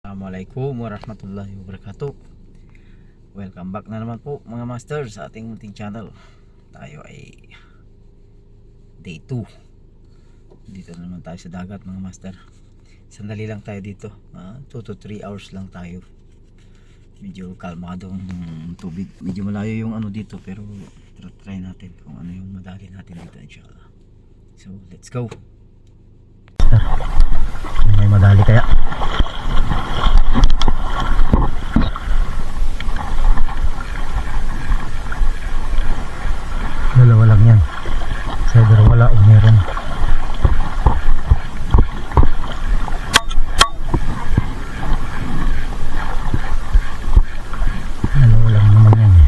Assalamualaikum warahmatullahi wabarakatuh. Welcome back na naman po mga master sa ating munting channel. Tayo ay day 2 Dito na naman tayo sa dagat mga master. Sandali lang tayo dito 2 to 3 hours lang tayo. Medyo kalmadong tubig. Medyo malayo yung ano dito pero try natin kung ano yung madali natin dito inshallah. So let's go. May madali kaya Dalawa lang yan. Sa either wala o meron. Dalawa lang naman yan eh.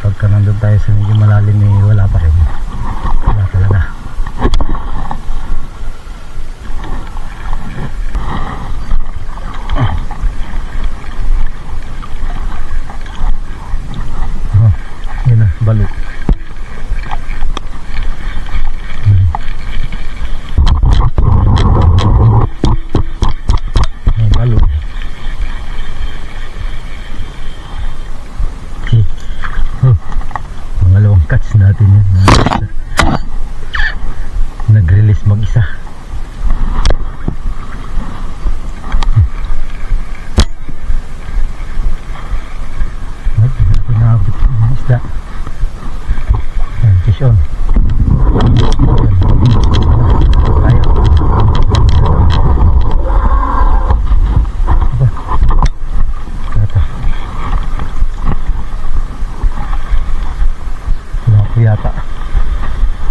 Pagka nandun tayo sa medyo malalim eh, wala pa rin. Wala talaga. Oh, yun na, balo. Hmm. May balo. Okay. Oh, pangalawang catch natin yan. Nag-release mag-isa. Ay, pinabot ng isda. Yan, fish on. Tayo. Aba. Ito. Wala ko yata.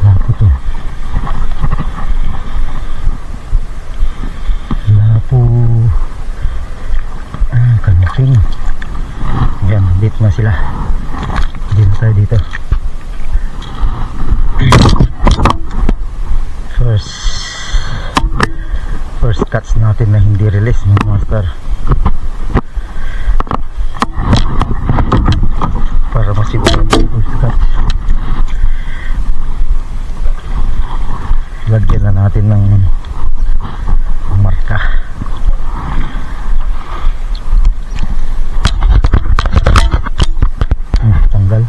Wala ko to. Wala po. Ah, kalaking. Yan, dito na sila. Dito tayo dito. First first cuts natin na hindi release mga master. Para masiguro first cuts. Lagyan na natin ng marka. Hmm, tanggal.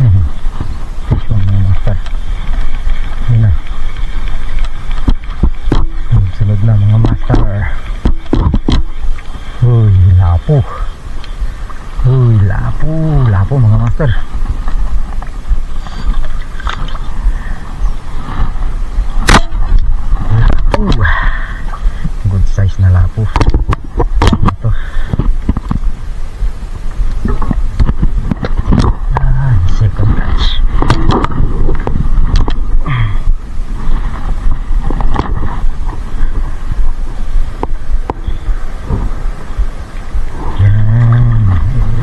Mhm. Fish on mga master. Yun na. Sunod- Sunod na mga master. Uy, lapo. Uy, lapo, lapo mga master. Lapo. Good size na lapo. Ito. Yan, second catch. Yan.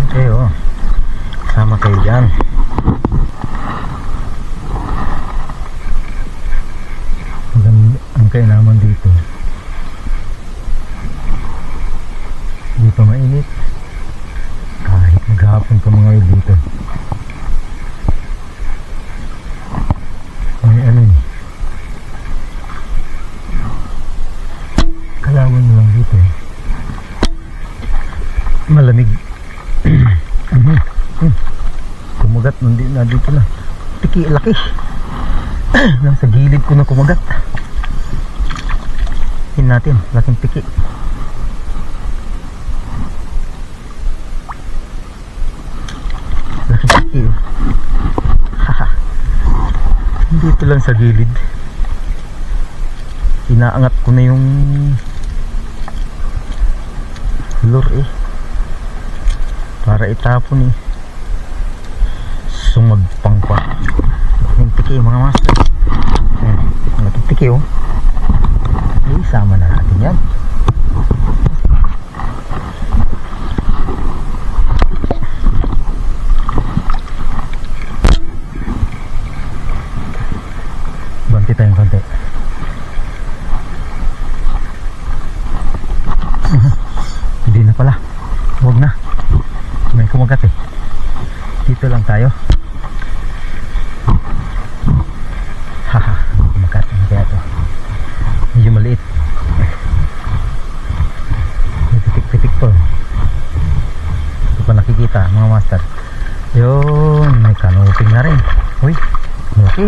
Okay, oh. Sama kayo dyan. Ang, ang kainaman dito. Dito mainit. Kahit maghapon ka mga yun dito. May ano eh. Kalawan mo lang dito eh malamig Mhm. Hmm. kumagat nandi na dito na tiki laki. Nasa gilid ko na kumagat. Hin natin laking tiki. Laking tiki oh. Haha. dito lang sa gilid. Inaangat ko na yung lure eh. Para itapon eh. Sumagpang pa tiki mga master. Ayan. Malaking tiki oh. Isama na natin yan. Banti tayong konti. Hindi na pala. Huwag na. May kumagat eh. Dito lang tayo. Kanuping na rin. Uy, laki.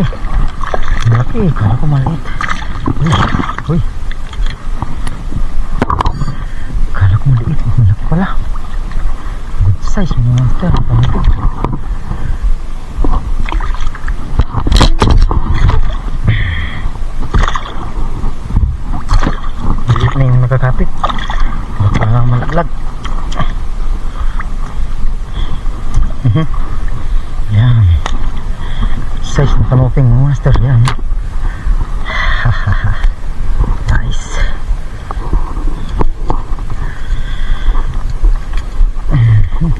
Laki, kala ko maliit. Uy, uy. Kala ko maliit, malaki pala. Good size mga master. Kanuping. Maliit na yung nakakapit. Baka malaglag. Mhm. Yan. Size ng kanoping mga master. Yan. Hahaha. nice. Mhm.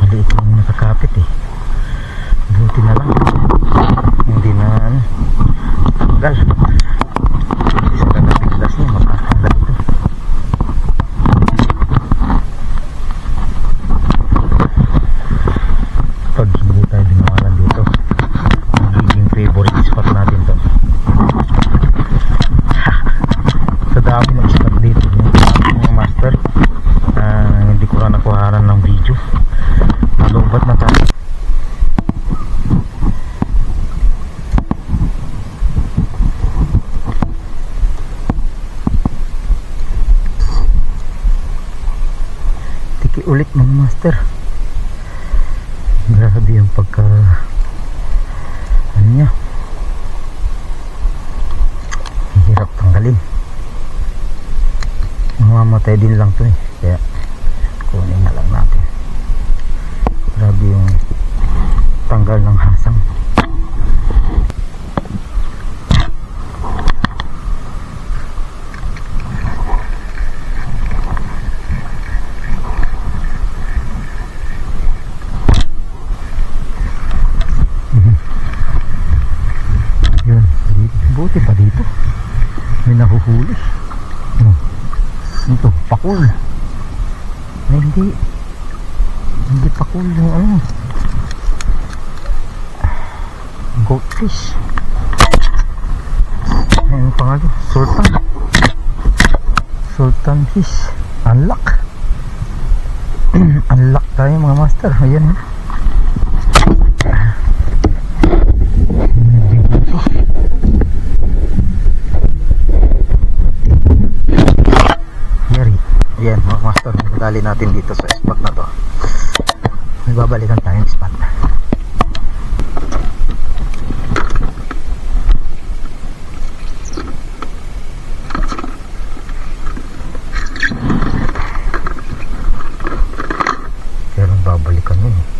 Maliit na yung nakakapit eh. Buti na lang. Hindi na ano. Tanggal. Isa lang na biglas niya. Makatanggal ito. pag hindi tayo binawalan dito magiging favorite spot natin to sa dami ng spot dito yung aking mga master ah, hindi ko na nakuharan ng video malubat na tayo tiki ulit mga master grabe yung pagka ano niya hirap tanggalin mamamatay din lang to eh kaya kunin na lang natin grabe yung tanggal ng hasang yun buti pa dito may nahuhuli. Oh. ito pakul. Ay hindi. Hindi pakul yung ano. Goldfish ayun yung pangalan? Sultan. Sultan fish. Unlock. Unlock tayo mga master. Ayan eh Yari. Yan, mga natin dito sa spot na to. May babalikan tayong spot. Pero babalikan yun. eh.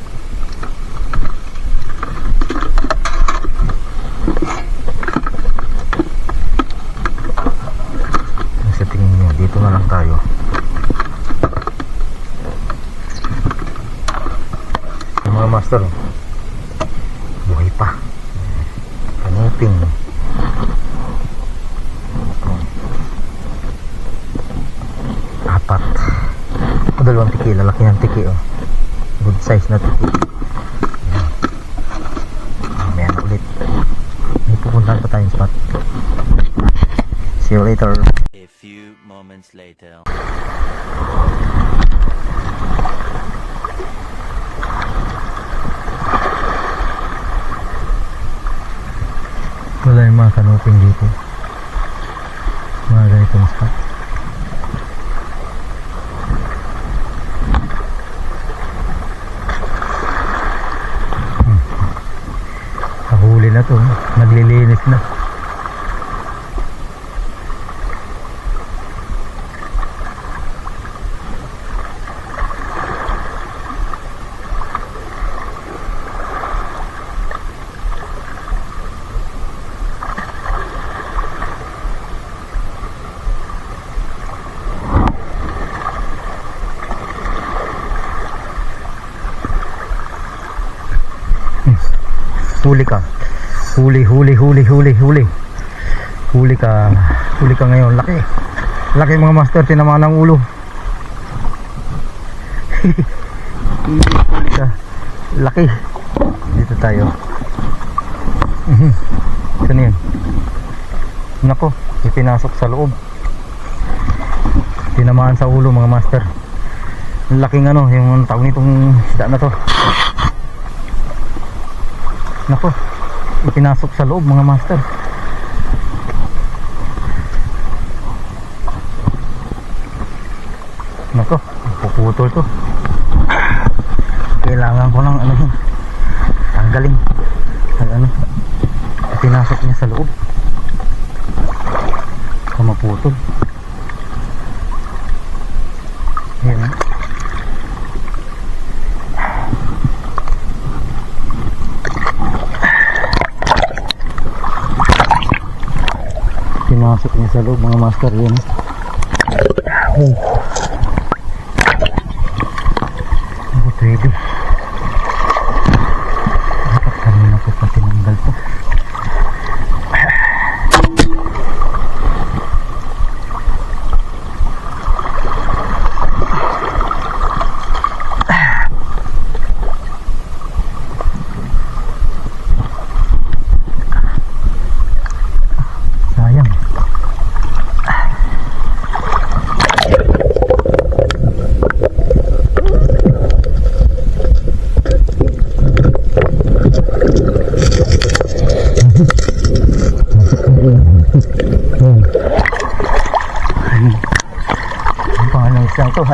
Ayan. Mamaya na ulit. May pupuntahan pa tayong spot. See you later. A few moments later. wala yung mga kanuping dito mga ganitong spot naglilinis na huli ka huli huli huli huli huli huli ka huli ka ngayon laki mga master tinamaan ng ulo. Laki. Dito tayo. Mhm. Saan yun? Nako, ipinasok sa loob. Tinamaan sa ulo mga master. Laking ano, yung tawag nitong isda na to. Nako, ipinasok sa loob mga master. Nako, puputol to. Kailangan ko ng ano. Tanggalin. Ang ano. Pinasok niya sa loob. Baka maputol. Ayan. Pinasok niya sa loob mga master yun. Oh. Hindi pwede. Dapat kanina ko pa tinanggal to. Sayang. Yan. Ang pangalang isang to.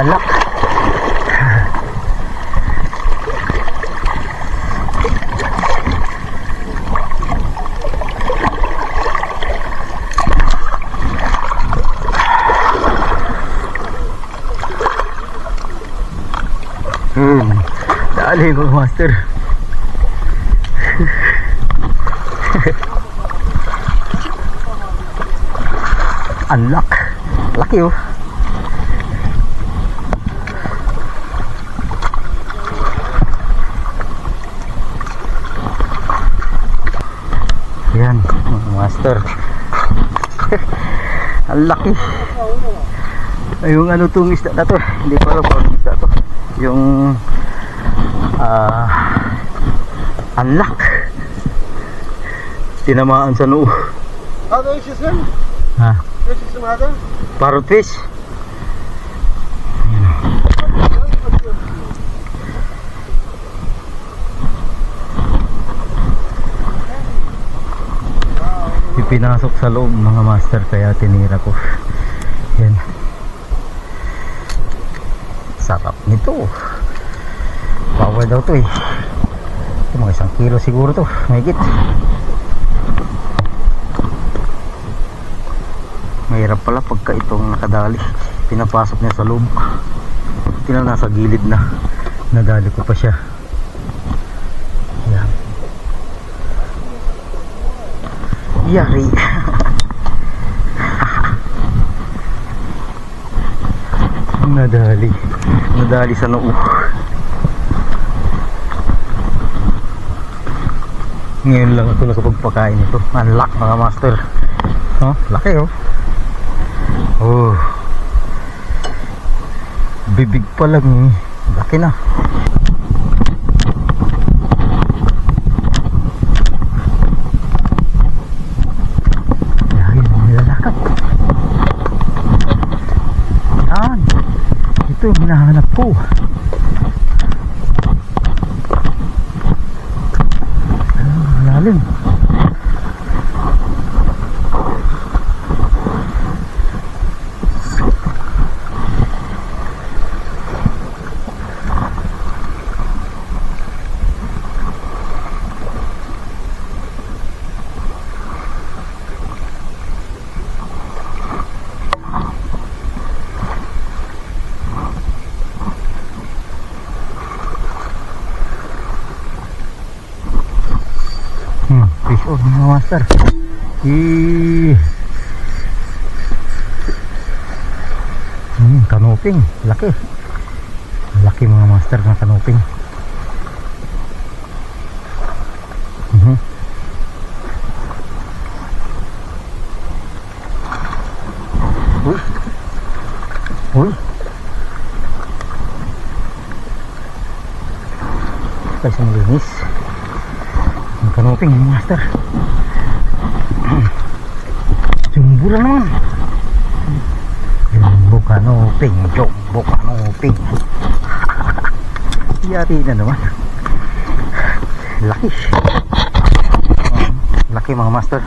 Hmm. Dali ko, master. Unlock. Laki oh. Yan, mga master. Ang laki. Ay, yung ano tong isda na to. Hindi ko alam kung ano isda to. Yung ah uh, unlock. Tinamaan sa noo. Ano yung system? Ha? Ano yung system ata? Parrot fish. Ipinasok sa loob mga master kaya tinira ko. Yan. Sarap nito. Power daw to eh. Mga isang kilo siguro to. Mahigit. Mahirap pala pagka itong nakadali. Pinapasok niya sa loob. Tingnan nasa gilid na. Nadali ko pa siya. Yan. Yari. Nadali. Nadali sa noo. Ngayon lang ako nakapagpakain nito. Unlock mga master. Oh, laki oh. Oh. Bibig pa lang eh. Laki na. Whew. Master. Eh. Hmm, kanuping. Laki. Laki mga master ng kanuping. Mhm. Uy. Uy. sa malinis. Mga master. Jumbo lang naman. Jumbo kanuping, jumbo kanuping. Yari na naman. Laki. Laki mga master.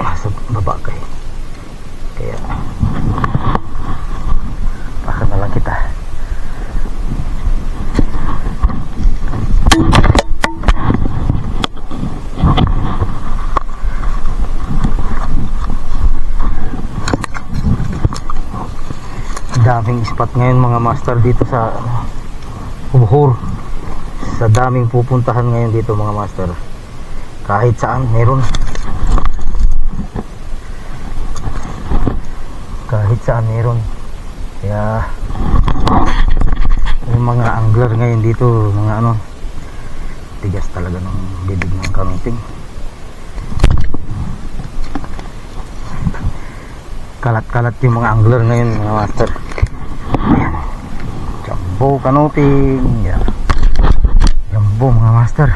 Nasa baba kayo. Kaya baka na lang kita. Daming spot ngayon mga master dito sa Ubhur sa daming pupuntahan ngayon dito mga master. Kahit saan meron. Kahit saan meron. Kaya yung mga angler ngayon dito mga ano tigas talaga ng bibig ng kanuping kalat-kalat yung mga angler ngayon mga master jumbo kanuping yan jumbo mga master.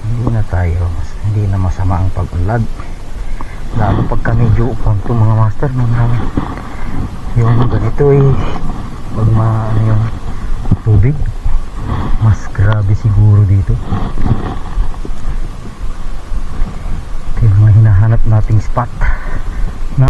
Hindi na tayo hindi na masama ang pag-unlad. Lalo pagka medyo upunto mga master mga yung ganito eh pag ma ano yung tubig. Mas grabe siguro dito ito yung mga hinahanap nating spot na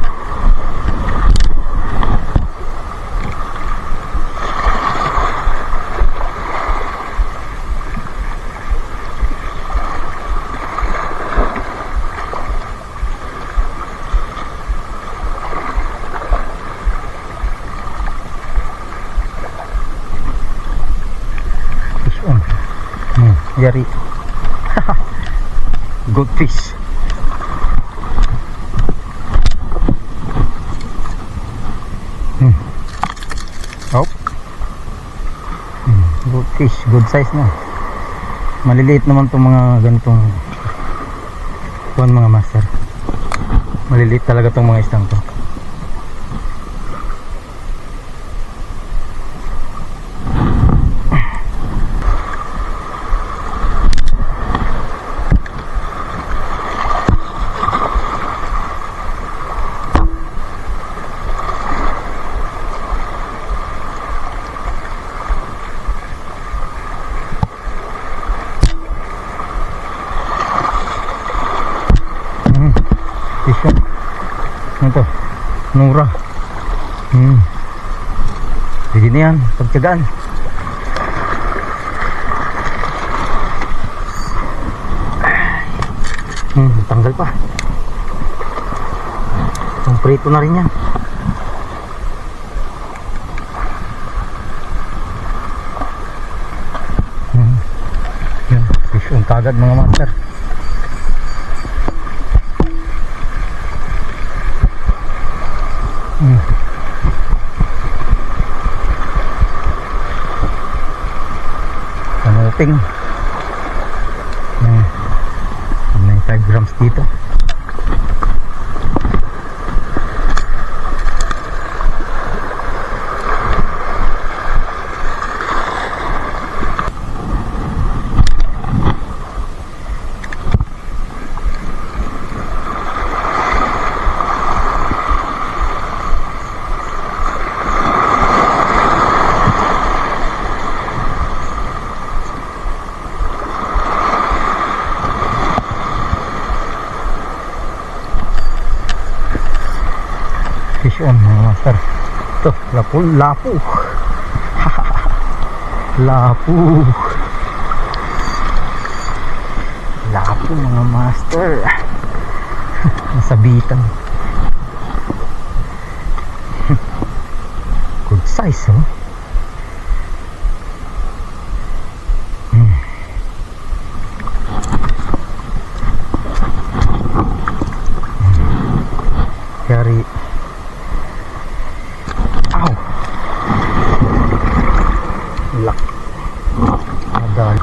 fish on hmm, yari good fish. Hmm. oh. Hmm. good fish. Good size na. Maliliit naman itong mga ganitong kuhan mga master. Maliliit talaga itong mga istang to Hmm. Fish on. Ano to? Nura. Hmm. Pwede Pagtsagaan. Hmm, tanggal pa. Ang na rin yan. Hmm. Yan, fish on kagad mga master. Hmm. Hmm. May 5 grams dito. On mga master. Ito, lapu, lapu. lapu. Lapu mga master. Nasabitan. Good size oh. Hmm. Yari. Ow! Lak. Nadal.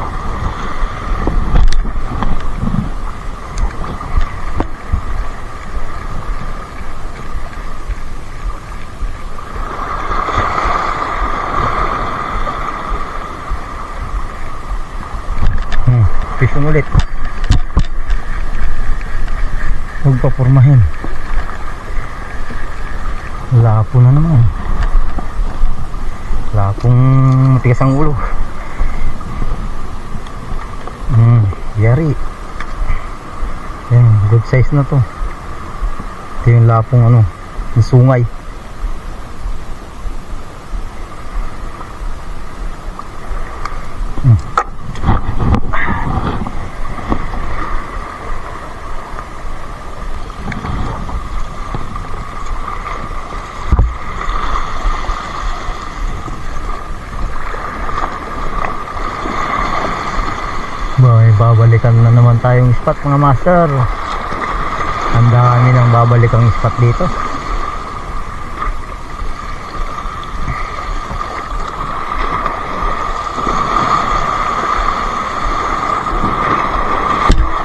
Fishing ulit. Huwag papurmahin lapo na naman. Lapong matigas ang ulo. Hmm yari. Yan good size na to. Ito yung lapong ano yung sungay may babalikan na naman tayong spot mga master. Ang dami nang babalikang spot dito.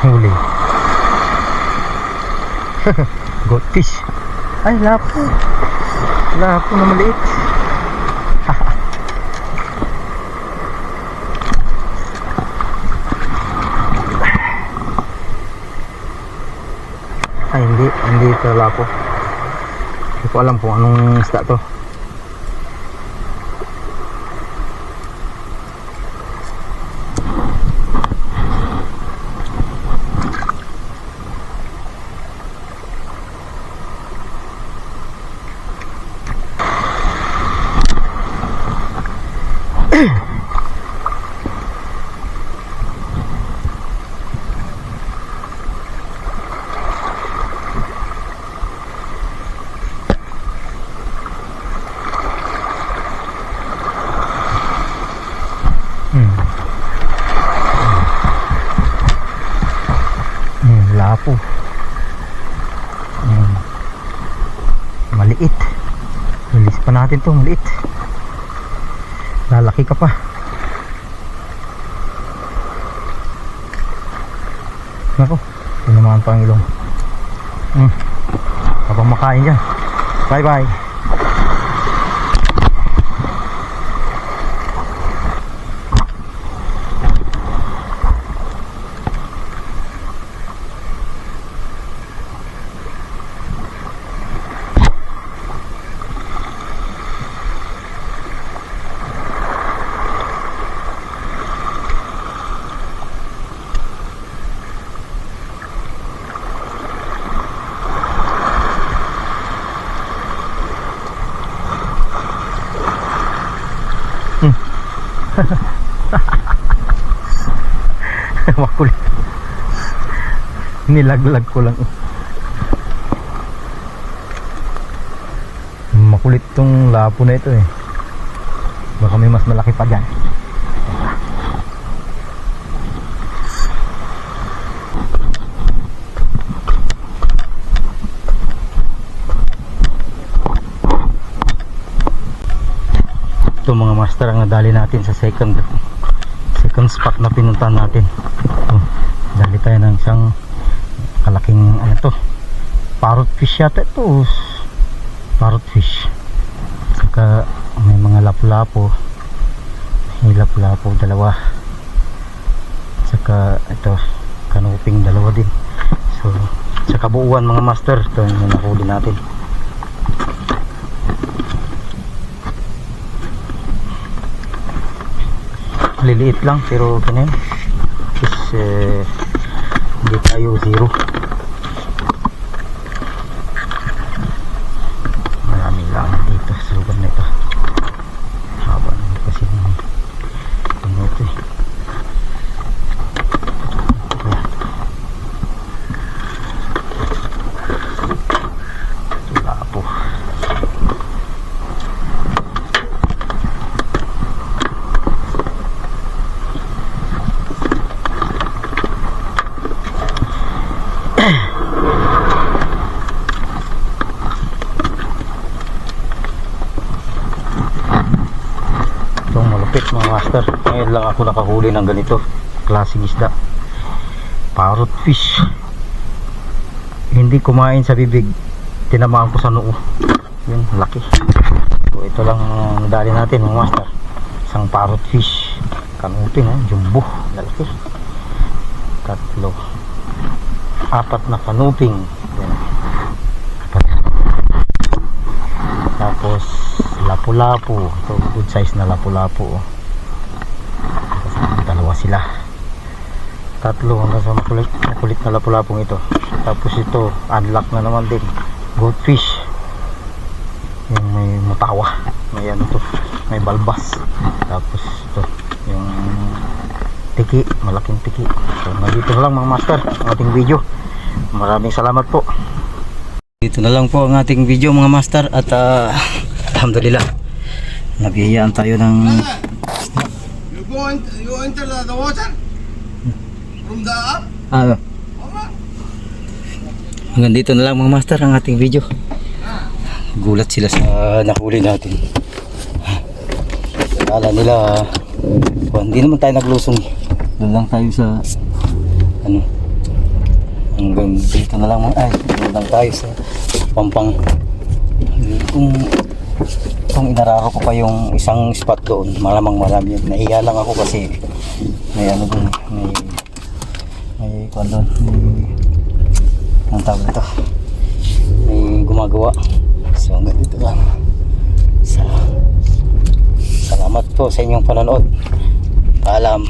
Huli. Goldfish. Ay, lapo. Lapo na maliit. Ay, hindi. Hindi ito lapo. Hindi ko alam kung anong isda to. Hmm. Hmm, lapo. Hmm. Maliit. Release pa natin to, maliit. Lalaki ka pa. Nako, tinamaan pa ang ilong. Hmm. Kapag makain dyan. Bye bye. Makulit. Nilaglag ko lang. Makulit tong lapo na ito eh. Baka may mas malaki pa dyan. Ito mga master ang nadali natin sa second second spot na pinuntahan natin ito, dali tayo ng isang kalaking ano to? Parrot fish yata ito. Parrot fish. Saka may mga lapu-lapo may lapu-lapo dalawa. Saka ito kanuping dalawa din. So sa kabuuan mga master. Ito yung nakuli natin. Liliit lang pero ganyan. Is eh, hindi tayo zero marami lang dito sa lugar na ito haba naman kasi ng ano ito eh Ayan. wala po Itong malupit mga master. Lang ako nakahuli ng ganito. Klaseng isda. Parrot fish. Hindi kumain sa bibig. Tinamaan ko sa noo. Yun, laki. So ito lang ang dali natin mga master. Isang parrot fish. Kanutin ha, jumbo. Lalaki. tatlo apat na kanuping yan apat tapos lapu-lapu ito good size na lapu-lapu oh. Dalawa sila. Tatlo hanggang sa makulit, makulit na lapu-lapong ito. Tapos ito unlock na naman din. Goldfish. Yung may mutawa may ano to may balbas. Tapos ito yung tiki malaking tiki. So nandito na lang mga master ang ating video. Maraming salamat po. Dito na lang po ang ating video mga master at ah, alhamdulillah. Nabiyayaan tayo ng go and you enter the, the water? From the up. ano hanggang dito na lang mga master ang ating video. Gulat sila sa nahuli natin. Akala nila oh, hindi naman tayo naglusong. Doon lang tayo sa ano hanggang dito na lang ay doon lang tayo sa pampang. Kung kung inararo ko pa yung isang spot doon malamang marami. Yun nahiya lang ako kasi may ano doon may may kwan doon may ang tawag ito may gumagawa. So hanggang dito lang. Sa salamat po sa inyong panonood. Paalam